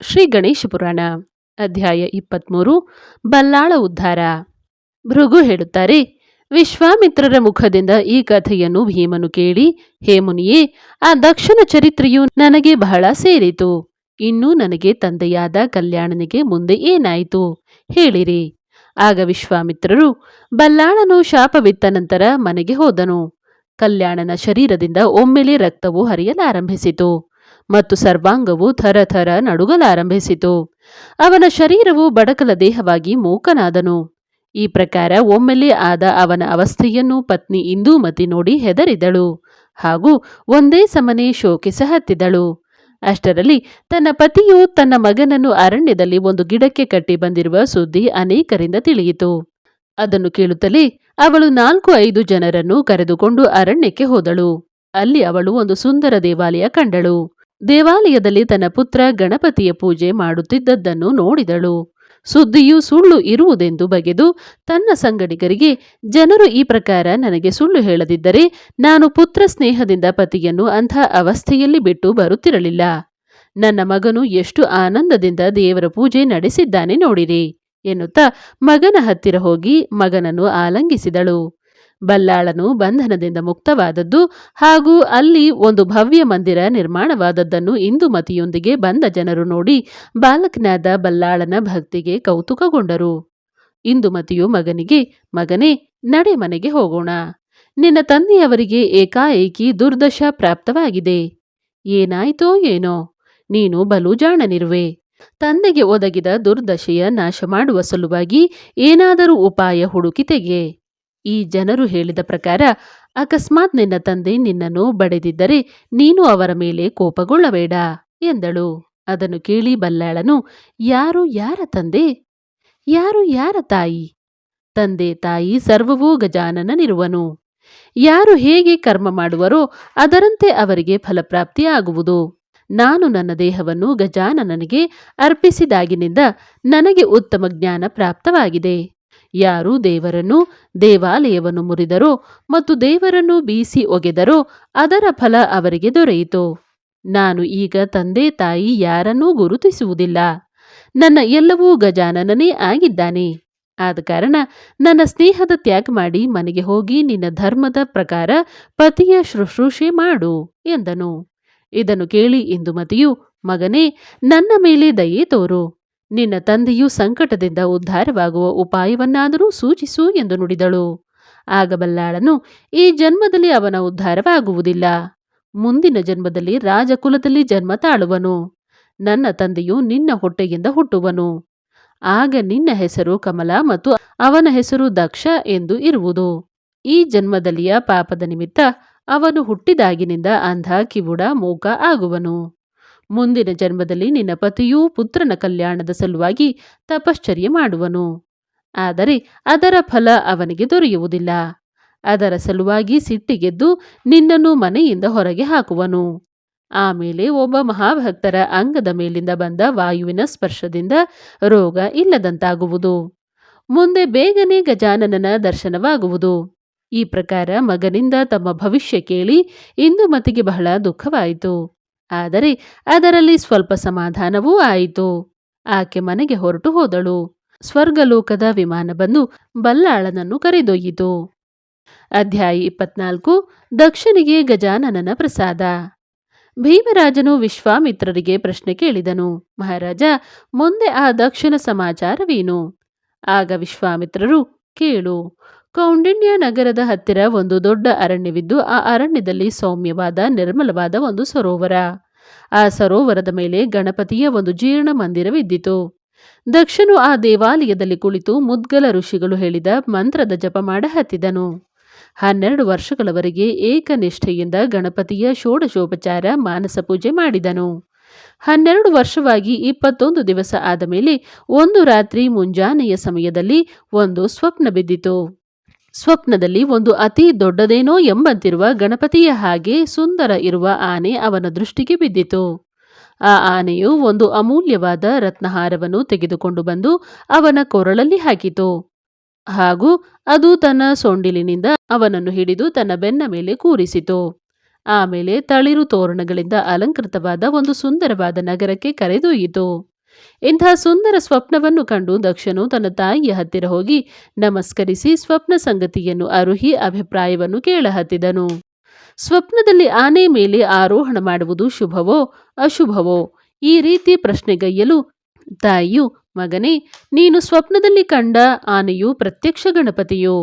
ಶ್ರೀ ಗಣೇಶ ಪುರಾಣ ಅಧ್ಯಾಯ ಇಪ್ಪತ್ತ್ಮೂರು ಬಲ್ಲಾಳ ಉದ್ಧಾರ. ಭೃಗು ಹೇಳುತ್ತಾರೆ, ವಿಶ್ವಾಮಿತ್ರರ ಮುಖದಿಂದ ಈ ಕಥೆಯನ್ನು ಭೀಮನು ಕೇಳಿ, ಹೇ ಮುನಿಯೇ, ಆ ದಕ್ಷನ ಚರಿತ್ರೆಯು ನನಗೆ ಬಹಳ ಸೇರಿತು. ಇನ್ನೂ ನನಗೆ ತಂದೆಯಾದ ಕಲ್ಯಾಣನಿಗೆ ಮುಂದೆ ಏನಾಯಿತು? ಹೇಳಿರಿ. ಆಗ ವಿಶ್ವಾಮಿತ್ರರು ಬಲ್ಲಾಳನು ಶಾಪವಿತ್ತ ನಂತರ ಮನೆಗೆ ಹೋದನು. ಕಲ್ಯಾಣನ ಶರೀರದಿಂದ ಒಮ್ಮೆಲೆ ರಕ್ತವು ಹರಿಯಲಾರಂಭಿಸಿತು. ಮತ್ತು ಸರ್ವಾಂಗವು ಥರಥರ ಥರ ನಡುಗಲಾರಂಭಿಸಿತು. ಅವನ ಶರೀರವು ಬಡಕಲ ದೇಹವಾಗಿ ಮೂಕನಾದನು. ಈ ಪ್ರಕಾರ ಒಮ್ಮೆಲೆ ಆದ ಅವನ ಅವಸ್ಥೆಯನ್ನು ಪತ್ನಿ ಇಂದೂಮತಿ ನೋಡಿ ಹೆದರಿದಳು. ಹಾಗೂ ಒಂದೇ ಸಮನೆ ಶೋಕಿಸಹತ್ತಿದಳು ಅಷ್ಟರಲ್ಲಿ ತನ್ನ ಪತಿಯು ತನ್ನ ಮಗನನ್ನು ಅರಣ್ಯದಲ್ಲಿ ಒಂದು ಗಿಡಕ್ಕೆ ಕಟ್ಟಿ ಬಂದಿರುವ ಸುದ್ದಿ ಅನೇಕರಿಂದ ತಿಳಿಯಿತು. ಅದನ್ನು ಕೇಳುತ್ತಲೇ ಅವಳು ನಾಲ್ಕು ಐದು ಜನರನ್ನು ಕರೆದುಕೊಂಡು ಅರಣ್ಯಕ್ಕೆ ಹೋದಳು. ಅಲ್ಲಿ ಅವಳು ಒಂದು ಸುಂದರ ದೇವಾಲಯ ಕಂಡಳು. ದೇವಾಲಯದಲ್ಲಿ ತನ್ನ ಪುತ್ರ ಗಣಪತಿಯ ಪೂಜೆ ಮಾಡುತ್ತಿದ್ದದ್ದನ್ನು ನೋಡಿದಳು. ಸುದ್ದಿಯು ಸುಳ್ಳು ಇರುವುದೆಂದು ಬಗೆದು ತನ್ನ ಸಂಗಡಿಗರಿಗೆ, ಜನರು ಈ ಪ್ರಕಾರ ನನಗೆ ಸುಳ್ಳು ಹೇಳದಿದ್ದರೆ ನಾನು ಪುತ್ರ ಸ್ನೇಹದಿಂದ ಪತಿಯನ್ನು ಅಂಥ ಅವಸ್ಥೆಯಲ್ಲಿ ಬಿಟ್ಟು ಬರುತ್ತಿರಲಿಲ್ಲ. ನನ್ನ ಮಗನು ಎಷ್ಟು ಆನಂದದಿಂದ ದೇವರ ಪೂಜೆ ನಡೆಸಿದ್ದಾನೆ ನೋಡಿರಿ ಎನ್ನುತ್ತಾ ಮಗನ ಹತ್ತಿರ ಹೋಗಿ ಮಗನನ್ನು ಆಲಂಗಿಸಿದಳು. ಬಲ್ಲಾಳನು ಬಂಧನದಿಂದ ಮುಕ್ತವಾದದ್ದು ಹಾಗೂ ಅಲ್ಲಿ ಒಂದು ಭವ್ಯ ಮಂದಿರ ನಿರ್ಮಾಣವಾದದ್ದನ್ನು ಇಂದುಮತಿಯೊಂದಿಗೆ ಬಂದ ಜನರು ನೋಡಿ ಬಾಲಕನಾದ ಬಲ್ಲಾಳನ ಭಕ್ತಿಗೆ ಕೌತುಕಗೊಂಡರು. ಇಂದುಮತಿಯು ಮಗನಿಗೆ, ಮಗನೇ, ನಡೆ ಮನೆಗೆ ಹೋಗೋಣ. ನಿನ್ನ ತಂದೆಯವರಿಗೆ ಏಕಾಏಕಿ ದುರ್ದಶ ಪ್ರಾಪ್ತವಾಗಿದೆ. ಏನಾಯಿತೋ ಏನೋ? ನೀನು ಬಲು ಜಾಣನಿರುವೆ ತಂದೆಗೆ ಒದಗಿದ ದುರ್ದಶೆಯ ನಾಶ ಮಾಡುವ ಸಲುವಾಗಿ ಏನಾದರೂ ಉಪಾಯ ಹುಡುಕಿ ತೆಗೆ. ಈ ಜನರು ಹೇಳಿದ ಪ್ರಕಾರ, ಅಕಸ್ಮಾತ್ ನಿನ್ನ ತಂದೆ ನಿನ್ನನ್ನು ಬಡೆದಿದ್ದರೆ ನೀನು ಅವರ ಮೇಲೆ ಕೋಪಗೊಳ್ಳಬೇಡ ಎಂದಳು. ಅದನ್ನು ಕೇಳಿ ಬಲ್ಲಾಳನು, ಯಾರು ಯಾರ ತಂದೆ? ಯಾರು ಯಾರ ತಾಯಿ? ತಂದೆ ತಾಯಿ ಸರ್ವವೂ ಗಜಾನನನಿರುವನು. ಯಾರು ಹೇಗೆ ಕರ್ಮ ಮಾಡುವರೋ ಅದರಂತೆ ಅವರಿಗೆ ಫಲಪ್ರಾಪ್ತಿಯಾಗುವುದು. ನಾನು ನನ್ನ ದೇಹವನ್ನು ಗಜಾನನನಿಗೆ ಅರ್ಪಿಸಿದಾಗಿನಿಂದ ನನಗೆ ಉತ್ತಮ ಜ್ಞಾನ ಪ್ರಾಪ್ತವಾಗಿದೆ. ಯಾರು ದೇವರನ್ನು, ದೇವಾಲಯವನ್ನು ಮುರಿದರೋ ಮತ್ತು ದೇವರನ್ನು ಬೀಸಿ ಒಗೆದರೋ ಅದರ ಫಲ ಅವರಿಗೆ ದೊರೆಯಿತು. ನಾನು ಈಗ ತಂದೆ ತಾಯಿ ಯಾರನ್ನೂ ಗುರುತಿಸುವುದಿಲ್ಲ. ನನ್ನ ಎಲ್ಲವೂ ಗಜಾನನನೇ ಆಗಿದ್ದಾನೆ. ಆದ ಕಾರಣ ನನ್ನ ಸ್ನೇಹದ ತ್ಯಾಗ ಮಾಡಿ ಮನೆಗೆ ಹೋಗಿ ನಿನ್ನ ಧರ್ಮದ ಪ್ರಕಾರ ಪತಿಯ ಶುಶ್ರೂಷೆ ಮಾಡು, ಎಂದನು. ಇದನ್ನು ಕೇಳಿ ಇಂದುಮತಿಯು, ಮಗನೇ, ನನ್ನ ಮೇಲೆ ದಯೆ ತೋರು. ನಿನ್ನ ತಂದೆಯು ಸಂಕಟದಿಂದ ಉದ್ಧಾರವಾಗುವ ಉಪಾಯವನ್ನಾದರೂ ಸೂಚಿಸು ಎಂದು ನುಡಿದಳು. ಆಗ ಬಲ್ಲಾಳನು, ಈ ಜನ್ಮದಲ್ಲಿ ಅವನ ಉದ್ಧಾರವಾಗುವುದಿಲ್ಲ. ಮುಂದಿನ ಜನ್ಮದಲ್ಲಿ ರಾಜಕುಲದಲ್ಲಿ ಜನ್ಮ ತಾಳುವನು. ನನ್ನ ತಂದೆಯು ನಿನ್ನ ಹೊಟ್ಟೆಯಿಂದ ಹುಟ್ಟುವನು. ಆಗ ನಿನ್ನ ಹೆಸರು ಕಮಲ ಮತ್ತು ಅವನ ಹೆಸರು ದಕ್ಷ ಎಂದು ಇರುವುದು. ಈ ಜನ್ಮದಲ್ಲಿಯ ಪಾಪದ ನಿಮಿತ್ತ ಅವನು ಹುಟ್ಟಿದಾಗಿನಿಂದ ಅಂಧ, ಕಿವುಡ, ಮೂಕ ಆಗುವನು. ಮುಂದಿನ ಜನ್ಮದಲ್ಲಿ ನಿನ್ನ ಪತಿಯೂ ಪುತ್ರನ ಕಲ್ಯಾಣದ ಸಲುವಾಗಿ ತಪಶ್ಚರ್ಯ ಮಾಡುವನು. ಆದರೆ ಅದರ ಫಲ ಅವನಿಗೆ ದೊರೆಯುವುದಿಲ್ಲ. ಅದರ ಸಲುವಾಗಿ ಸಿಟ್ಟಿಗೆದ್ದು ನಿನ್ನನ್ನು ಮನೆಯಿಂದ ಹೊರಗೆ ಹಾಕುವನು. ಆಮೇಲೆ ಒಬ್ಬ ಮಹಾಭಕ್ತರ ಅಂಗದ ಮೇಲಿಂದ ಬಂದ ವಾಯುವಿನ ಸ್ಪರ್ಶದಿಂದ ರೋಗ ಇಲ್ಲದಂತಾಗುವುದು. ಮುಂದೆ ಬೇಗನೆ ಗಜಾನನನ ದರ್ಶನವಾಗುವುದು. ಈ ಪ್ರಕಾರ ಮಗನಿಂದ ತಮ್ಮ ಭವಿಷ್ಯ ಕೇಳಿ ಇಂದುಮತಿಗೆ ಬಹಳ ದುಃಖವಾಯಿತು. ಆದರೆ ಅದರಲ್ಲಿ ಸ್ವಲ್ಪ ಸಮಾಧಾನವೂ ಆಯಿತು. ಆಕೆ ಮನೆಗೆ ಹೊರಟು ಹೋದಳು. ಸ್ವರ್ಗಲೋಕದ ವಿಮಾನ ಬಂದು ಬಲ್ಲಾಳನನ್ನು ಕರೆದೊಯ್ಯಿತು. ಅಧ್ಯಾಯ ಇಪ್ಪತ್ನಾಲ್ಕು, ದಕ್ಷನಿಗೆ ಗಜಾನನನ ಪ್ರಸಾದ. ಭೀಮರಾಜನು ವಿಶ್ವಾಮಿತ್ರರಿಗೆ ಪ್ರಶ್ನೆ ಕೇಳಿದನು. ಮಹಾರಾಜ, ಮುಂದೆ ಆ ದಕ್ಷಿಣ ಸಮಾಚಾರವೇನು? ಆಗ ವಿಶ್ವಾಮಿತ್ರರು, ಕೇಳು. ಕೌಂಡಿನ್ಯ ನಗರದ ಹತ್ತಿರ ಒಂದು ದೊಡ್ಡ ಅರಣ್ಯವಿದ್ದು, ಆ ಅರಣ್ಯದಲ್ಲಿ ಸೌಮ್ಯವಾದ, ನಿರ್ಮಲವಾದ ಒಂದು ಸರೋವರ. ಆ ಸರೋವರದ ಮೇಲೆ ಗಣಪತಿಯ ಒಂದು ಜೀರ್ಣ ಮಂದಿರವಿದ್ದಿತು. ದಕ್ಷನು ಆ ದೇವಾಲಯದಲ್ಲಿ ಕುಳಿತು ಮುದ್ಗಲ ಋಷಿಗಳು ಹೇಳಿದ ಮಂತ್ರದ ಜಪ ಮಾಡ ಹತ್ತಿದನು. ಹನ್ನೆರಡು ವರ್ಷಗಳವರೆಗೆ ಏಕನಿಷ್ಠೆಯಿಂದ ಗಣಪತಿಯ ಷೋಡಶೋಪಚಾರ, ಮಾನಸ ಪೂಜೆ ಮಾಡಿದನು. ಹನ್ನೆರಡು ವರ್ಷವಾಗಿ ಇಪ್ಪತ್ತೊಂದು ದಿವಸ ಆದ ಮೇಲೆ ಒಂದು ರಾತ್ರಿ ಮುಂಜಾನೆಯ ಸಮಯದಲ್ಲಿ ಒಂದು ಸ್ವಪ್ನ ಬಿದ್ದಿತು. ಸ್ವಪ್ನದಲ್ಲಿ ಒಂದು ಅತಿ ದೊಡ್ಡದೇನೋ ಎಂಬಂತಿರುವ ಗಣಪತಿಯ ಹಾಗೆ ಸುಂದರ ಇರುವ ಆನೆ ಅವನ ದೃಷ್ಟಿಗೆ ಬಿದ್ದಿತು. ಆ ಆನೆಯು ಒಂದು ಅಮೂಲ್ಯವಾದ ರತ್ನಹಾರವನ್ನು ತೆಗೆದುಕೊಂಡು ಬಂದು ಅವನ ಕೊರಳಲ್ಲಿ ಹಾಕಿತು. ಹಾಗೂ ಅದು ತನ್ನ ಸೊಂಡಿಲಿನಿಂದ ಅವನನ್ನು ಹಿಡಿದು ತನ್ನ ಬೆನ್ನ ಮೇಲೆ ಕೂರಿಸಿತು. ಆಮೇಲೆ ತಳಿರು ತೋರಣಗಳಿಂದ ಅಲಂಕೃತವಾದ ಒಂದು ಸುಂದರವಾದ ನಗರಕ್ಕೆ ಕರೆದೊಯ್ಯಿತು. ಇಂಥ ಸುಂದರ ಸ್ವಪ್ನವನ್ನು ಕಂಡು ದಕ್ಷನು ತನ್ನ ತಾಯಿಯ ಹತ್ತಿರ ಹೋಗಿ, ನಮಸ್ಕರಿಸಿ ಸ್ವಪ್ನ ಸಂಗತಿಯನ್ನು ಅರುಹಿ ಅಭಿಪ್ರಾಯವನ್ನು ಕೇಳಹತ್ತಿದನು. ಸ್ವಪ್ನದಲ್ಲಿ ಆನೆ ಮೇಲೆ ಆರೋಹಣ ಮಾಡುವುದು ಶುಭವೋ ಅಶುಭವೋ? ಈ ರೀತಿ ಪ್ರಶ್ನೆಗೈಯಲು ತಾಯಿಯು, ಮಗನೇ, ನೀನು ಸ್ವಪ್ನದಲ್ಲಿ ಕಂಡ ಆನೆಯು ಪ್ರತ್ಯಕ್ಷ ಗಣಪತಿಯೋ?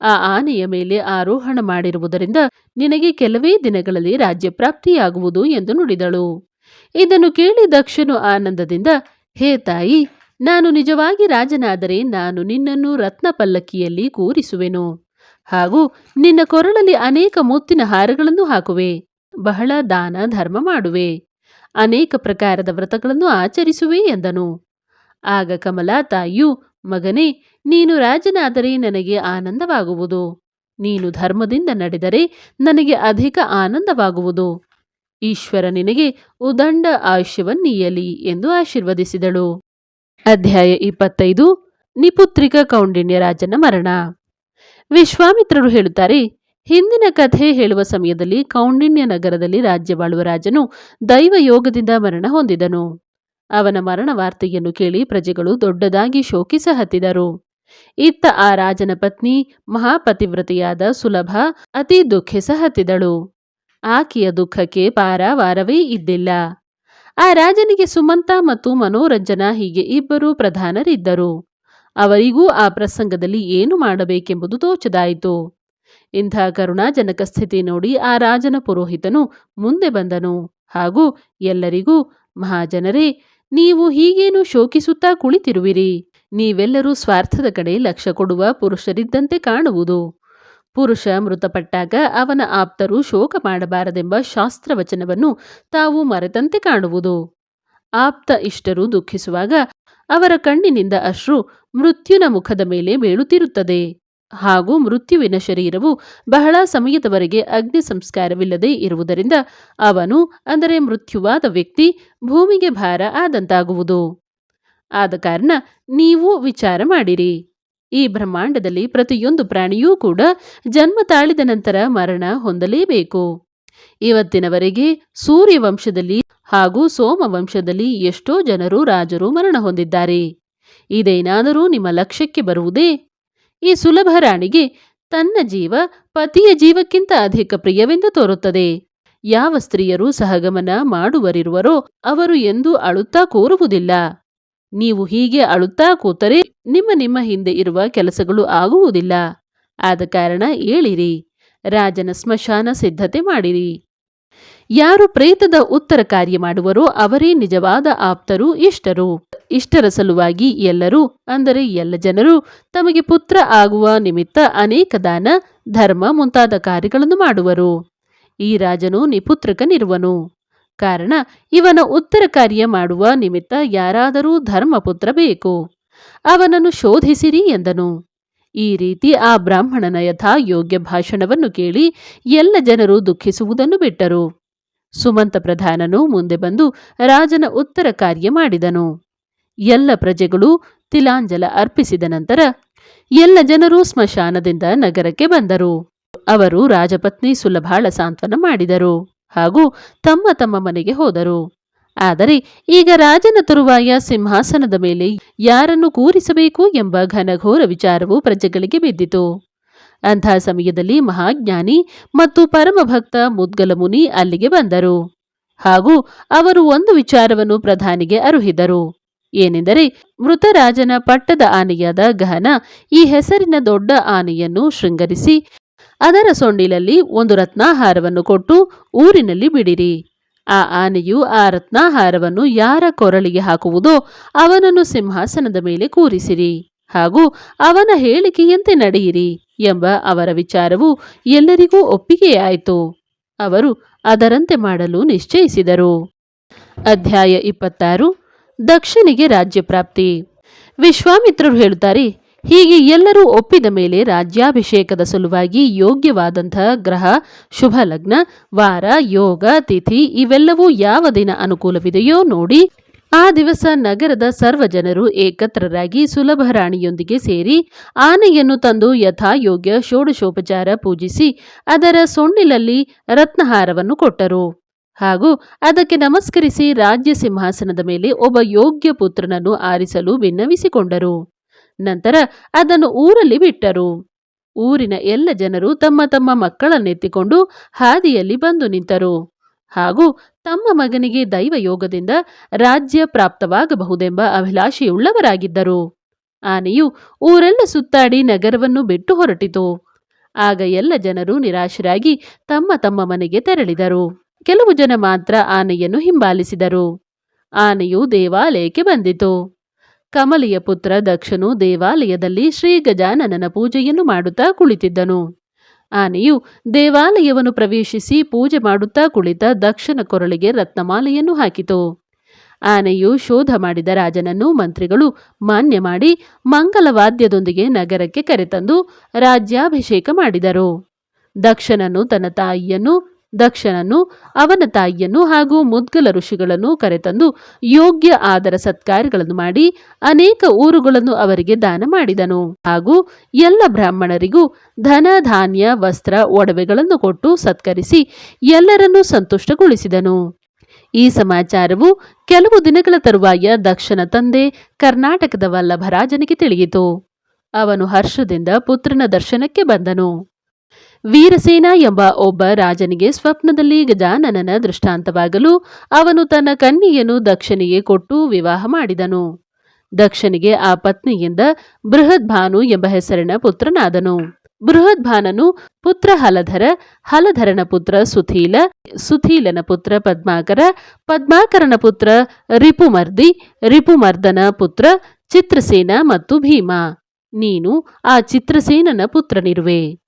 ಆ ಆನೆಯ ಮೇಲೆ ಆರೋಹಣ ಮಾಡಿರುವುದರಿಂದ ನಿನಗೆ ಕೆಲವೇ ದಿನಗಳಲ್ಲಿ ರಾಜ್ಯಪ್ರಾಪ್ತಿಯಾಗುವುದು ಎಂದು ನುಡಿದಳು. ಇದನ್ನು ಕೇಳಿ ದಕ್ಷನು ಆನಂದದಿಂದ, ಹೇ ತಾಯಿ, ನಾನು ನಿಜವಾಗಿ ರಾಜನಾದರೆ ನಾನು ನಿನ್ನನ್ನು ರತ್ನ ಪಲ್ಲಕ್ಕಿಯಲ್ಲಿ ಕೂರಿಸುವೆನು. ಹಾಗೂ ನಿನ್ನ ಕೊರಳಲ್ಲಿ ಅನೇಕ ಮುತ್ತಿನ ಹಾರಗಳನ್ನು ಹಾಕುವೆ. ಬಹಳ ದಾನ ಧರ್ಮ ಮಾಡುವೆ. ಅನೇಕ ಪ್ರಕಾರದ ವ್ರತಗಳನ್ನು ಆಚರಿಸುವೆ ಎಂದನು. ಆಗ ಕಮಲಾ ತಾಯಿಯು, ಮಗನೇ, ನೀನು ರಾಜನಾದರೆ ನನಗೆ ಆನಂದವಾಗುವುದು. ನೀನು ಧರ್ಮದಿಂದ ನಡೆದರೆ ನನಗೆ ಅಧಿಕ ಆನಂದವಾಗುವುದು. ಈಶ್ವರ ನಿನಗೆ ಉದಂಡ ಆಯುಷ್ಯವನ್ನೀಯಲಿ ಎಂದು ಆಶೀರ್ವದಿಸಿದಳು. ಅಧ್ಯಾಯ ಇಪ್ಪತ್ತೈದು, ನಿಪುತ್ರಿಕ ಕೌಂಡಿನ್ಯ ರಾಜನ ಮರಣ. ವಿಶ್ವಾಮಿತ್ರರು ಹೇಳುತ್ತಾರೆ, ಹಿಂದಿನ ಕಥೆ ಹೇಳುವ ಸಮಯದಲ್ಲಿ ಕೌಂಡಿನ್ಯ ನಗರದಲ್ಲಿ ರಾಜ್ಯವಾಳುವ ರಾಜನು ದೈವ ಯೋಗದಿಂದ ಮರಣ ಹೊಂದಿದನು. ಅವನ ಮರಣ ವಾರ್ತೆಯನ್ನು ಕೇಳಿ ಪ್ರಜೆಗಳು ದೊಡ್ಡದಾಗಿ ಶೋಕಿಸ ಹತ್ತಿದರು. ಇತ್ತ ಆ ರಾಜನ ಪತ್ನಿ ಮಹಾಪತಿವ್ರತೆಯಾದ ಸುಲಭ ಅತಿ ದುಃಖಿಸ ಹತ್ತಿದಳು. ಆಕೆಯ ದುಃಖಕ್ಕೆ ಪಾರವಾರವೇ ಇದ್ದಿಲ್ಲ. ಆ ರಾಜನಿಗೆ ಸುಮಂತ ಮತ್ತು ಮನೋರಂಜನ ಹೀಗೆ ಇಬ್ಬರು ಪ್ರಧಾನರಿದ್ದರು. ಅವರಿಗೂ ಆ ಪ್ರಸಂಗದಲ್ಲಿ ಏನು ಮಾಡಬೇಕೆಂಬುದು ತೋಚದಾಯಿತು. ಇಂಥ ಕರುಣಾಜನಕ ಸ್ಥಿತಿ ನೋಡಿ ಆ ರಾಜನ ಪುರೋಹಿತನು ಮುಂದೆ ಬಂದನು. ಹಾಗೂ ಎಲ್ಲರಿಗೂ, ಮಹಾಜನರೇ, ನೀವು ಹೀಗೇನು ಶೋಕಿಸುತ್ತಾ ಕುಳಿತಿರುವಿರಿ? ನೀವೆಲ್ಲರೂ ಸ್ವಾರ್ಥದ ಕಡೆ ಲಕ್ಷ್ಯ ಕೊಡುವ ಪುರುಷರಿದ್ದಂತೆ ಕಾಣುವುದು. ಪುರುಷ ಮೃತಪಟ್ಟಾಗ ಅವನ ಆಪ್ತರು ಶೋಕ ಮಾಡಬಾರದೆಂಬ ಶಾಸ್ತ್ರವಚನವನ್ನು ತಾವು ಮರೆತಂತೆ ಕಾಣುವುದು. ಆಪ್ತ ಇಷ್ಟರು ದುಃಖಿಸುವಾಗ ಅವರ ಕಣ್ಣಿನಿಂದ ಅಶ್ರು ಮೃತ್ಯುನ ಮುಖದ ಮೇಲೆ ಬೀಳುತ್ತಿರುತ್ತದೆ. ಹಾಗೂ ಮೃತ್ಯುವಿನ ಶರೀರವು ಬಹಳ ಸಮಯದವರೆಗೆ ಅಗ್ನಿ ಸಂಸ್ಕಾರವಿಲ್ಲದೆ ಇರುವುದರಿಂದ ಅವನು, ಅಂದರೆ ಮೃತ್ಯುವಾದ ವ್ಯಕ್ತಿ, ಭೂಮಿಗೆ ಭಾರ ಆದಂತಾಗುವುದು. ಆದ ಕಾರಣ ನೀವು ವಿಚಾರ ಮಾಡಿರಿ. ಈ ಬ್ರಹ್ಮಾಂಡದಲ್ಲಿ ಪ್ರತಿಯೊಂದು ಪ್ರಾಣಿಯೂ ಕೂಡ ಜನ್ಮ ತಾಳಿದ ನಂತರ ಮರಣ ಹೊಂದಲೇಬೇಕು. ಇವತ್ತಿನವರೆಗೆ ಸೂರ್ಯವಂಶದಲ್ಲಿ ಹಾಗೂ ಸೋಮವಂಶದಲ್ಲಿ ಎಷ್ಟೋ ಜನರು ರಾಜರು ಮರಣ ಹೊಂದಿದ್ದಾರೆ. ಇದೇನಾದರೂ ನಿಮ್ಮ ಲಕ್ಷ್ಯಕ್ಕೆ ಬರುವುದೇ? ಈ ಸುಲಭ ರಾಣಿಗೆ ತನ್ನ ಜೀವ ಪತಿಯ ಜೀವಕ್ಕಿಂತ ಅಧಿಕ ಪ್ರಿಯವೆಂದು ತೋರುತ್ತದೆ. ಯಾವ ಸ್ತ್ರೀಯರು ಸಹಗಮನ ಮಾಡುವರಿರುವರೋ ಅವರು ಎಂದೂ ಅಳುತ್ತಾ ಕೂರುವುದಿಲ್ಲ. ನೀವು ಹೀಗೆ ಅಳುತ್ತಾ ಕೂತರೆ ನಿಮ್ಮ ನಿಮ್ಮ ಹಿಂದೆ ಇರುವ ಕೆಲಸಗಳು ಆಗುವುದಿಲ್ಲ. ಆದ ಕಾರಣ ಏಳಿರಿ ರಾಜನ ಸ್ಮಶಾನ ಸಿದ್ಧತೆ ಮಾಡಿರಿ. ಯಾರು ಪ್ರೇತದ ಉತ್ತರ ಕಾರ್ಯ ಮಾಡುವರೋ ಅವರೇ ನಿಜವಾದ ಆಪ್ತರು, ಇಷ್ಟರು. ಇಷ್ಟರ ಸಲುವಾಗಿ ಎಲ್ಲರೂ, ಅಂದರೆ ಎಲ್ಲ ಜನರು, ತಮಗೆ ಪುತ್ರ ಆಗುವ ನಿಮಿತ್ತ ಅನೇಕ ದಾನ, ಧರ್ಮ ಮುಂತಾದ ಕಾರ್ಯಗಳನ್ನು ಮಾಡುವರು. ಈ ರಾಜನು ನಿಪುತ್ರಕನಿರುವನು. ಕಾರಣ ಇವನ ಉತ್ತರ ಕಾರ್ಯ ಮಾಡುವ ನಿಮಿತ್ತ ಯಾರಾದರೂ ಧರ್ಮಪುತ್ರ ಬೇಕು. ಅವನನ್ನು ಶೋಧಿಸಿರಿ ಎಂದನು. ಈ ರೀತಿ ಆ ಬ್ರಾಹ್ಮಣನ ಯಥಾ ಯೋಗ್ಯ ಭಾಷಣವನ್ನು ಕೇಳಿ ಎಲ್ಲ ಜನರು ದುಃಖಿಸುವುದನ್ನು ಬಿಟ್ಟರು. ಸುಮಂತ ಪ್ರಧಾನನು ಮುಂದೆ ಬಂದು ರಾಜನ ಉತ್ತರ ಕಾರ್ಯ ಮಾಡಿದನು. ಎಲ್ಲ ಪ್ರಜೆಗಳು ತಿಲಾಂಜಲ ಅರ್ಪಿಸಿದ ನಂತರ ಎಲ್ಲ ಜನರು ಸ್ಮಶಾನದಿಂದ ನಗರಕ್ಕೆ ಬಂದರು. ಅವರು ರಾಜಪತ್ನಿ ಸುಲಭಾಳ ಸಾಂತ್ವನ ಮಾಡಿದರು. ಹಾಗೂ ತಮ್ಮ ತಮ್ಮ ಮನೆಗೆ ಹೋದರು. ಆದರೆ ಈಗ ರಾಜನ ತರುವಾಯ ಸಿಂಹಾಸನದ ಮೇಲೆ ಯಾರನ್ನು ಕೂರಿಸಬೇಕು ಎಂಬ ಘನಘೋರ ವಿಚಾರವು ಪ್ರಜೆಗಳಿಗೆ ಬಿದ್ದಿತು. ಅಂಥ ಸಮಯದಲ್ಲಿ ಮಹಾಜ್ಞಾನಿ ಮತ್ತು ಪರಮಭಕ್ತ ಮುದ್ಗಲ ಮುನಿ ಅಲ್ಲಿಗೆ ಬಂದರು. ಹಾಗೂ ಅವರು ಒಂದು ವಿಚಾರವನ್ನು ಪ್ರಧಾನಿಗೆ ಅರುಹಿದರು. ಏನೆಂದರೆ ಮೃತರಾಜನ ಪಟ್ಟದ ಆನೆಯಾದ ಗಹನ ಈ ಹೆಸರಿನ ದೊಡ್ಡ ಆನೆಯನ್ನು ಶೃಂಗರಿಸಿ ಅದರ ಸೊಂಡಿಲಲ್ಲಿ ಒಂದು ರತ್ನಾಹಾರವನ್ನು ಕೊಟ್ಟು ಊರಿನಲ್ಲಿ ಬಿಡಿರಿ. ಆ ಆನೆಯು ಆ ರತ್ನಾಹಾರವನ್ನು ಯಾರ ಕೊರಳಿಗೆ ಹಾಕುವುದೋ ಅವನನ್ನು ಸಿಂಹಾಸನದ ಮೇಲೆ ಕೂರಿಸಿರಿ. ಹಾಗೂ ಅವನ ಹೇಳಿಕೆಯಂತೆ ನಡೆಯಿರಿ ಎಂಬ ಅವರ ವಿಚಾರವು ಎಲ್ಲರಿಗೂ ಒಪ್ಪಿಗೆಯಾಯಿತು. ಅವರು ಅದರಂತೆ ಮಾಡಲು ನಿಶ್ಚಯಿಸಿದರು. ಅಧ್ಯಾಯ ಇಪ್ಪತ್ತಾರು. ದಕ್ಷಿಣಿಗೆ ರಾಜ್ಯ ಪ್ರಾಪ್ತಿ ವಿಶ್ವಾಮಿತ್ರರು ಹೇಳುತ್ತಾರೆ ಹೀಗೆ ಎಲ್ಲರೂ ಒಪ್ಪಿದ ಮೇಲೆ ರಾಜ್ಯಾಭಿಷೇಕದ ಸಲುವಾಗಿ ಯೋಗ್ಯವಾದಂತಹ ಗ್ರಹ, ಶುಭ ಲಗ್ನ, ವಾರ, ಯೋಗ, ತಿಥಿ ಇವೆಲ್ಲವೂ ಯಾವ ದಿನ ಅನುಕೂಲವಿದೆಯೋ ನೋಡಿ. ಆ ದಿವಸ ನಗರದ ಸರ್ವ ಜನರು ಏಕತ್ರರಾಗಿ ಸುಲಭ ರಾಣಿಯೊಂದಿಗೆ ಸೇರಿ ಆನೆಯನ್ನು ತಂದು ಯಥಾಯೋಗ್ಯ ಷೋಡಶೋಪಚಾರ ಪೂಜಿಸಿ ಅದರ ಸೊಣ್ಣಿಲಲ್ಲಿ ರತ್ನಹಾರವನ್ನು ಕೊಟ್ಟರು. ಹಾಗೂ ಅದಕ್ಕೆ ನಮಸ್ಕರಿಸಿ ರಾಜ್ಯ ಸಿಂಹಾಸನದ ಮೇಲೆ ಒಬ್ಬ ಯೋಗ್ಯ ಪುತ್ರನನ್ನು ಆರಿಸಲು ಭಿನ್ನವಿಸಿಕೊಂಡರು ನಂತರ ಅದನ್ನು ಊರಲ್ಲಿ ಬಿಟ್ಟರು. ಊರಿನ ಎಲ್ಲ ಜನರು ತಮ್ಮ ತಮ್ಮ ಮಕ್ಕಳನ್ನೆತ್ತಿಕೊಂಡು ಹಾದಿಯಲ್ಲಿ ಬಂದು ನಿಂತರು. ಹಾಗೂ ತಮ್ಮ ಮಗನಿಗೆ ದೈವಯೋಗದಿಂದ ರಾಜ್ಯ ಪ್ರಾಪ್ತವಾಗಬಹುದೆಂಬ ಅಭಿಲಾಷೆಯುಳ್ಳವರಾಗಿದ್ದರು. ಆನೆಯು ಊರೆಲ್ಲ ಸುತ್ತಾಡಿ ನಗರವನ್ನು ಬಿಟ್ಟು ಹೊರಟಿತು. ಆಗ ಎಲ್ಲ ಜನರು ನಿರಾಶರಾಗಿ ತಮ್ಮ ತಮ್ಮ ಮನೆಗೆ ತೆರಳಿದರು. ಕೆಲವು ಜನ ಮಾತ್ರ ಆನೆಯನ್ನು ಹಿಂಬಾಲಿಸಿದರು. ಆನೆಯು ದೇವಾಲಯಕ್ಕೆ ಬಂದಿತು. ಕಮಲಿಯ ಪುತ್ರ ದಕ್ಷನು ದೇವಾಲಯದಲ್ಲಿ ಶ್ರೀ ಗಜಾನನನ ಪೂಜೆಯನ್ನು ಮಾಡುತ್ತಾ ಕುಳಿತಿದ್ದನು. ಆನೆಯು ದೇವಾಲಯವನ್ನು ಪ್ರವೇಶಿಸಿ ಪೂಜೆ ಮಾಡುತ್ತಾ ಕುಳಿತ ದಕ್ಷನ ಕೊರಳಿಗೆ ರತ್ನಮಾಲೆಯನ್ನು ಹಾಕಿತು. ಆನೆಯು ಶೋಧ ಮಾಡಿದ ರಾಜನನ್ನು ಮಂತ್ರಿಗಳು ಮಾನ್ಯ ಮಾಡಿ ಮಂಗಲವಾದ್ಯದೊಂದಿಗೆ ನಗರಕ್ಕೆ ಕರೆತಂದು ರಾಜ್ಯಾಭಿಷೇಕ ಮಾಡಿದರು. ದಕ್ಷನನ್ನು ತನ್ನ ತಾಯಿಯನ್ನು ದಕ್ಷನನ್ನು, ಅವನ ತಾಯಿಯನ್ನು ಹಾಗೂ ಮುದ್ಗಲ ಋಷಿಗಳನ್ನು ಕರೆತಂದು ಯೋಗ್ಯ ಆದರ ಸತ್ಕಾರಗಳನ್ನು ಮಾಡಿ ಅನೇಕ ಊರುಗಳನ್ನು ಅವರಿಗೆ ದಾನ ಮಾಡಿದನು. ಹಾಗೂ ಎಲ್ಲ ಬ್ರಾಹ್ಮಣರಿಗೂ ಧನ, ಧಾನ್ಯ, ವಸ್ತ್ರ, ಒಡವೆಗಳನ್ನು ಕೊಟ್ಟು ಸತ್ಕರಿಸಿ ಎಲ್ಲರನ್ನೂ ಸಂತುಷ್ಟಗೊಳಿಸಿದನು. ಈ ಸಮಾಚಾರವು ಕೆಲವು ದಿನಗಳ ತರುವಾಯ ದಕ್ಷನ ತಂದೆ ಕರ್ನಾಟಕದ ವಲ್ಲಭರಾಜನಿಗೆ ತಿಳಿಯಿತು. ಅವನು ಹರ್ಷದಿಂದ ಪುತ್ರನ ದರ್ಶನಕ್ಕೆ ಬಂದನು. ವೀರಸೇನ ಎಂಬ ಒಬ್ಬ ರಾಜನಿಗೆ ಸ್ವಪ್ನದಲ್ಲಿ ಗಜಾನನನ ದೃಷ್ಟಾಂತವಾಗಲು ಅವನು ತನ್ನ ಕನ್ನಿಯನ್ನು ದಕ್ಷನಿಗೆ ಕೊಟ್ಟು ವಿವಾಹ ಮಾಡಿದನು. ದಕ್ಷನಿಗೆ ಆ ಪತ್ನಿಯಿಂದ ಬೃಹದ್ಭಾನು ಎಂಬ ಹೆಸರಿನ ಪುತ್ರನಾದನು. ಬೃಹದ್ಭಾನನು ಪುತ್ರ ಹಲಧರ, ಹಲಧರನ ಪುತ್ರ ಸುಥೀಲ, ಸುಥೀಲನ ಪುತ್ರ ಪದ್ಮಾಕರ, ಪದ್ಮಾಕರನ ಪುತ್ರ ರಿಪುಮರ್ದಿ, ರಿಪುಮರ್ದನ ಪುತ್ರ ಚಿತ್ರಸೇನ ಮತ್ತು ಭೀಮ. ನೀನು ಆ ಚಿತ್ರಸೇನನ ಪುತ್ರನಿರುವೆ.